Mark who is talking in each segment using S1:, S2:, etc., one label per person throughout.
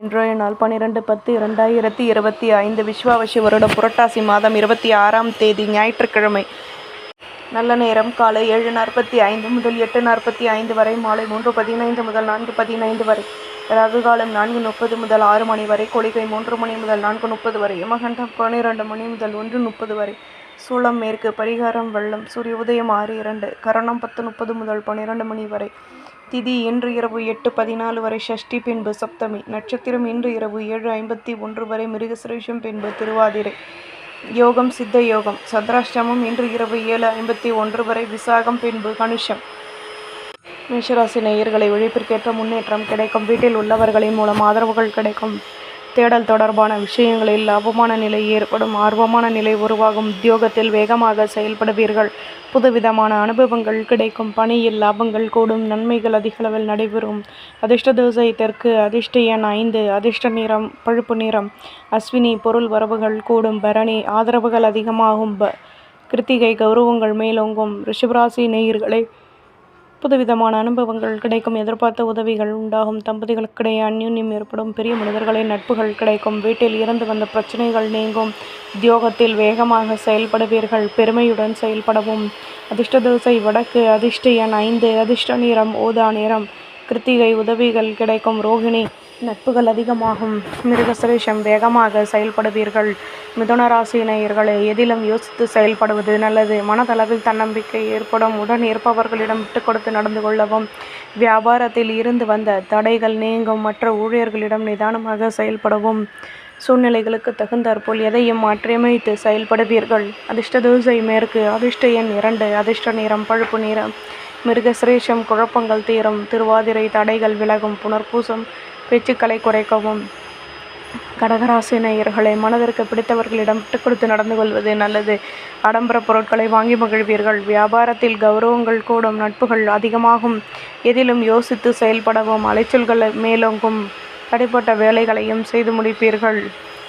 S1: இன்றைய நாள் பன்னிரெண்டு பத்து இரண்டாயிரத்தி இருபத்தி ஐந்து விஸ்வாவசி வருடம் புரட்டாசி மாதம் இருபத்தி ஆறாம் தேதி ஞாயிற்றுக்கிழமை. நல்ல நேரம். காலை ஏழு நாற்பத்தி ஐந்து முதல் எட்டு நாற்பத்தி ஐந்து வரை மாலை மூன்று பதினைந்து முதல் நான்கு பதினைந்து வரை ராகு காலம் நான்கு முப்பது முதல் ஆறு மணி வரை கொளிகை மூன்று மணி முதல் நான்கு முப்பது வரை யமகண்டம் பன்னிரெண்டு மணி முதல் ஒன்று முப்பது வரை சூளம் மேற்கு பரிகாரம் வெள்ளம் சூரிய உதயம் ஆறு இரண்டு கரணம் பத்து முப்பது முதல் பன்னிரெண்டு மணி வரை திதி இன்று இரவு எட்டு பதினாலு வரை ஷஷ்டி பின்பு சப்தமி. நட்சத்திரம் இன்று இரவு ஏழு ஐம்பத்தி ஒன்று வரை மிருகசுரேஷம் பின்பு திருவாதிரை. யோகம் சித்த யோகம். சந்திராஷ்டமம் இன்று இரவு ஏழு ஐம்பத்தி ஒன்று வரை விசாகம் பின்பு கனுஷம் மேஷராசி நேயர்களை உழைப்பிற்கேற்ற முன்னேற்றம் கிடைக்கும். வீட்டில் உள்ளவர்களின் மூலம் ஆதரவுகள் கிடைக்கும். தேடல் தொடர்பான விஷயங்களில் லாபமான நிலை ஏற்படும் ஆர்வமான நிலை உருவாகும் உத்தியோகத்தில் வேகமாக செயல்படுவீர்கள். புதுவிதமான அனுபவங்கள் கிடைக்கும். பணியில் லாபங்கள் கூடும் நன்மைகள் அதிகளவில் நடைபெறும். அதிர்ஷ்ட தோசை தெற்கு அதிர்ஷ்ட எண் ஐந்து அதிர்ஷ்ட நிறம் பழுப்பு நிறம். அஸ்வினி பொருள் வரவுகள் கூடும். பரணி ஆதரவுகள் அதிகமாகும். ப கிருத்திகை கௌரவங்கள் மேலோங்கும். ரிஷபராசி நேயர்களை புதுவிதமான அனுபவங்கள் கிடைக்கும் எதிர்பார்த்த உதவிகள் உண்டாகும் தம்பதிகளுக்கிடையே அந்யுன்யம் ஏற்படும் பெரிய மனிதர்களின் நட்புகள் கிடைக்கும் வீட்டில் இருந்து வந்த பிரச்சனைகள் நீங்கும் உத்தியோகத்தில் வேகமாக செயல்படுவீர்கள் பெருமையுடன் செயல்படவும் அதிர்ஷ்ட தோசை வடக்கு அதிர்ஷ்ட எண் ஐந்து அதிர்ஷ்ட நிறம் ஓதா நிறம் கிருத்திகை உதவிகள் கிடைக்கும் ரோகிணி நட்புகள் அதிகமாகும். மிருகசுரேஷம் வேகமாக செயல்படுவீர்கள். மிதுன ராசி எதிலும் யோசித்து செயல்படுவது நல்லது. மனதளவில் தன்னம்பிக்கை ஏற்படும். உடன் இருப்பவர்களிடம் விட்டு கொடுத்து நடந்து கொள்ளவும். வியாபாரத்தில் இருந்து வந்த தடைகள் நீங்கும். மற்ற ஊழியர்களிடம் நிதானமாக செயல்படவும். சூழ்நிலைகளுக்கு தகுந்தாற்போல் எதையும் மாற்றியமைத்து செயல்படுவீர்கள். அதிர்ஷ்ட தூசை மேற்கு அதிர்ஷ்ட எண் இரண்டு அதிர்ஷ்ட நிறம் பழுப்பு நிறம். மிருகசிரேஷம் குழப்பங்கள் தீரும். திருவாதிரை தடைகள் விலகும். புனர்பூசம் பேச்சுக்களை குறைக்கவும். கடகராசி நேயர்களை மனதிற்கு பிடித்தவர்களிடம் விட்டு கொடுத்து நடந்து கொள்வது நல்லது. ஆடம்பர பொருட்களை வாங்கி மகிழ்வீர்கள். வியாபாரத்தில் கௌரவங்கள் கூடும் நட்புகள் அதிகமாகும். எதிலும் யோசித்து செயல்படவும் அலைச்சல்கள் மேலோங்கும். தடைப்பட்ட வேலைகளையும் செய்து முடிப்பீர்கள்.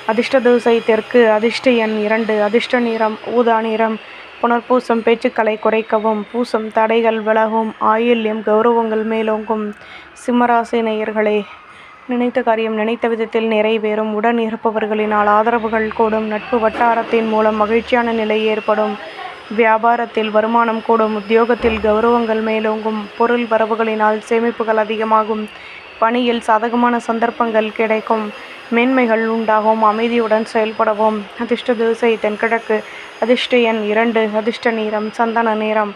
S1: அதிர்ஷ்ட தூசை தெற்கு அதிர்ஷ்ட எண் இரண்டு அதிர்ஷ்ட நிறம் ஊதா நிறம். புனர்பூசம் பேச்சுக்களை குறைக்கவும் பூசம் தடைகள் விலகும் ஆயுள்யம் கௌரவங்கள் மேலோங்கும். சிம்மராசி நேயர்களே நினைத்த காரியம் நினைத்த விதத்தில் நிறைவேறும். உடன் இருப்பவர்களினால் ஆதரவுகள் கூடும். நட்பு வட்டாரத்தின் மூலம் மகிழ்ச்சியான நிலை ஏற்படும். வியாபாரத்தில் வருமானம் கூடும். உத்தியோகத்தில் கௌரவங்கள் மேலோங்கும். பொருள் வரவுகளினால் சேமிப்புகள் அதிகமாகும். பணியில் சாதகமான சந்தர்ப்பங்கள் கிடைக்கும். மேன்மைகள் உண்டாகும். அமைதியுடன் செயல்படவும். அதிர்ஷ்ட திசை தென்கிழக்கு அதிர்ஷ்ட எண் இரண்டு. அதிர்ஷ்ட நிறம் சந்தன நேரம்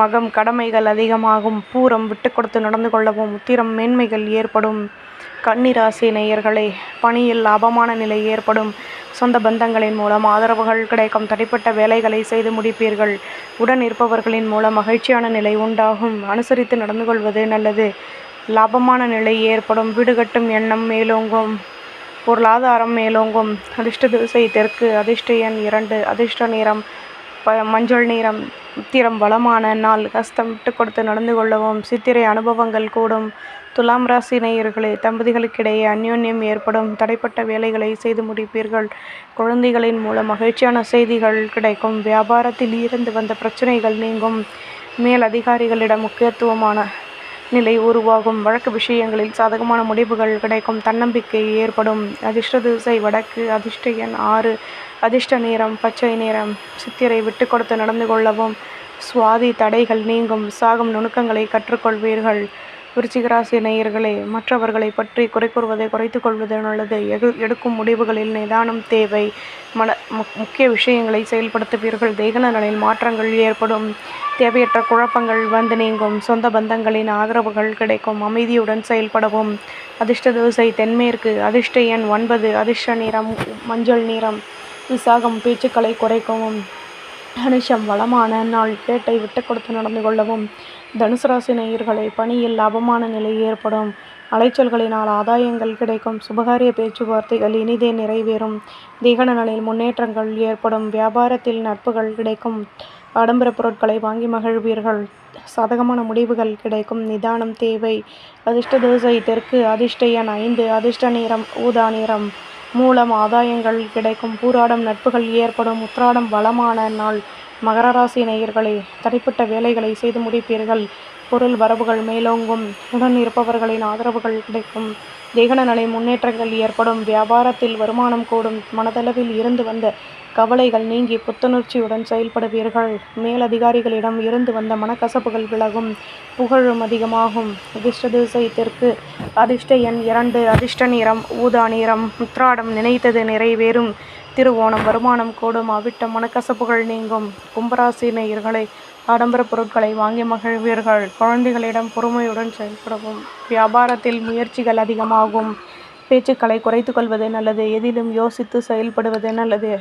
S1: மகம் கடமைகள் அதிகமாகும். பூரம் விட்டு கொடுத்து நடந்து கொள்ளவும். உத்திரம் மேன்மைகள் ஏற்படும். கன்னிராசி நேயர்களே பணியில் லாபமான நிலை ஏற்படும். சொந்த பந்தங்களின் மூலம் ஆதரவுகள் கிடைக்கும். தனிப்பட்ட வேலைகளை செய்து முடிப்பீர்கள். உடன் இருப்பவர்களின் மூலம் மகிழ்ச்சியான நிலை உண்டாகும். அனுசரித்து நடந்து கொள்வது நல்லது. லாபமான நிலை ஏற்படும். வீடு கட்டும் எண்ணம் மேலோங்கும். பொருளாதாரம் மேலோங்கும். அதிர்ஷ்ட திசை தெற்கு அதிர்ஷ்ட எண் இரண்டு அதிர்ஷ்ட நிறம் ப மஞ்சள் நிறம். உத்திரம் வளமான நாள் கஷ்டம் விட்டு கொடுத்து நடந்து கொள்ளவும் சித்திரை அனுபவங்கள் கூடும். துலாம் ராசி நேயர்களே தம்பதிகளுக்கிடையே அந்யோன்யம் ஏற்படும். தடைப்பட்ட வேலைகளை செய்து முடிப்பீர்கள். குழந்தைகளின் மூலம் மகிழ்ச்சியான செய்திகள் கிடைக்கும். வியாபாரத்தில் இருந்து வந்த பிரச்சனைகள் நீங்கும். மேல் அதிகாரிகளிடம் முக்கியத்துவமான நிலை உருவாகும். வழக்கு விஷயங்களில் சாதகமான முடிவுகள் கிடைக்கும். தன்னம்பிக்கை ஏற்படும். அதிர்ஷ்ட திசை வடக்கு. அதிர்ஷ்ட எண் ஆறு. அதிர்ஷ்ட நேரம் பச்சை நேரம். சித்திரை விட்டு கொடுத்து நடந்து கொள்ளவும். சுவாதி தடைகள் நீங்கும். சாகும் நுணுக்கங்களை கற்றுக்கொள்வீர்கள். விருச்சிகராசி நேயர்களே மற்றவர்களை பற்றி குறை கூறுவதை குறைத்து கொள்வது நல்லது எது எடுக்கும் முடிவுகளில் நிதானம் தேவை மன முக்கிய விஷயங்களை செயல்படுத்துவீர்கள். தேக நலனில் மாற்றங்கள் ஏற்படும். தேவையற்ற குழப்பங்கள் வந்து நீங்கும். சொந்த பந்தங்களின் ஆதரவுகள் கிடைக்கும். அமைதியுடன் செயல்படவும். அதிர்ஷ்ட தோசை தென்மேற்கு. அதிர்ஷ்ட எண் ஒன்பது. அதிர்ஷ்ட நிறம் மஞ்சள் நிறம். விசாகம் பேச்சுக்களை குறைக்கவும். தனுஷம் வளமான நாள் கேட்டை விட்டு கொடுத்து நடந்து கொள்ளவும் தனுசு ராசி நேயர்களை பணியில் லாபமான நிலை ஏற்படும். அலைச்சல்களினால் ஆதாயங்கள் கிடைக்கும். சுபகாரிய பேச்சுவார்த்தைகள் இனிதே நிறைவேறும். தேகநலனில் முன்னேற்றங்கள் ஏற்படும். வியாபாரத்தில் நட்புகள் கிடைக்கும். ஆடம்பர பொருட்களை வாங்கி மகிழ்வீர்கள். சாதகமான முடிவுகள் கிடைக்கும். நிதானம் தேவை. அதிர்ஷ்ட தோசை தெற்கு அதிர்ஷ்ட எண் ஐந்து அதிர்ஷ்ட நிறம் ஊதா நிறம் மூலம் ஆதாயங்கள் கிடைக்கும். பூராடம் நட்புகள் ஏற்படும். உத்ராடம் வளமான நாள். மகர ராசி நேயர்களே தடைப்பட்ட வேலைகளை செய்து முடிப்பீர்கள். பொருள் வரவுகள் மேலோங்கும். உடன் இருப்பவர்களின் ஆதரவுகள் கிடைக்கும். தேகநலை முன்னேற்றங்கள் ஏற்படும். வியாபாரத்தில் வருமானம் கூடும். மனதளவில் இருந்து வந்த கவலைகள் நீங்கி புத்துணர்ச்சியுடன் செயல்படுவீர்கள். மேலதிகாரிகளிடம் இருந்து வந்த மனக்கசப்புகள் விலகும். புகழும் அதிகமாகும். அதிர்ஷ்ட திசை தெற்கு அதிர்ஷ்ட எண் இரண்டு அதிர்ஷ்ட நிறம் ஊதா நிறம் உத்ராடம் நினைத்தது நிறைவேறும். திருவோணம் வருமானம் கூடும் அவிட்ட மனக்கசப்புகள் நீங்கும். கும்பராசி நேயர்களை ஆடம்பர பொருட்களை வாங்கி மகிழ்வீர்கள். குழந்தைகளிடம் பொறுமையுடன் செயல்படவும். வியாபாரத்தில் முயற்சிகள் அதிகமாகும். பேச்சுக்களை குறைத்து கொள்வது நல்லது. எதிலும் யோசித்து செயல்படுவது நல்லது.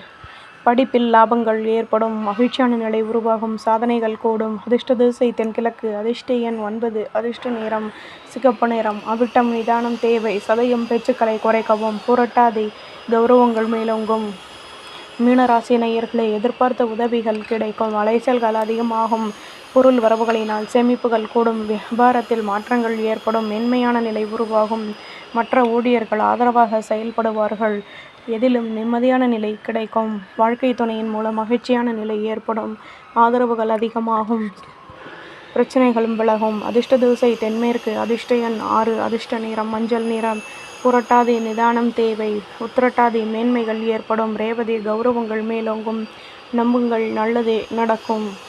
S1: படிப்பில் லாபங்கள் ஏற்படும் மகிழ்ச்சியான நிலை உருவாகும் சாதனைகள் கூடும். அதிர்ஷ்ட திசை தென்கிழக்கு அதிர்ஷ்ட எண் ஒன்பது அதிர்ஷ்ட நிறம் சிகப்பு நிறம். அவிட்டம் நிதானம் தேவை சதயம் பேச்சுக்களை குறைக்கவும் புரட்டாதி கௌரவங்கள் மேலோங்கும். மீனராசி நேயர்களை எதிர்பார்த்த உதவிகள் கிடைக்கும் அலைச்சல்கள் அதிகமாகும். பொருள் வரவுகளினால் சேமிப்புகள் கூடும் வியாபாரத்தில் மாற்றங்கள் ஏற்படும் மென்மையான நிலை உருவாகும். மற்ற ஊழியர்கள் ஆதரவாக செயல்படுவார்கள். எதிலும் நிம்மதியான நிலை கிடைக்கும். வாழ்க்கை துணையின் மூலம் மகிழ்ச்சியான நிலை ஏற்படும். ஆதரவுகள் அதிகமாகும். பிரச்சனைகளும் விலகும். அதிர்ஷ்ட தோசை தென்மேற்கு அதிர்ஷ்ட எண் ஆறு. அதிர்ஷ்ட நிறம் மஞ்சள் நிறம். புரட்டாதி நிதானம் தேவை. உத்திரட்டாதி மேன்மைகள் ஏற்படும். ரேவதி கௌரவங்கள் மேலோங்கும். நம்புங்கள் நல்லதே நடக்கும்.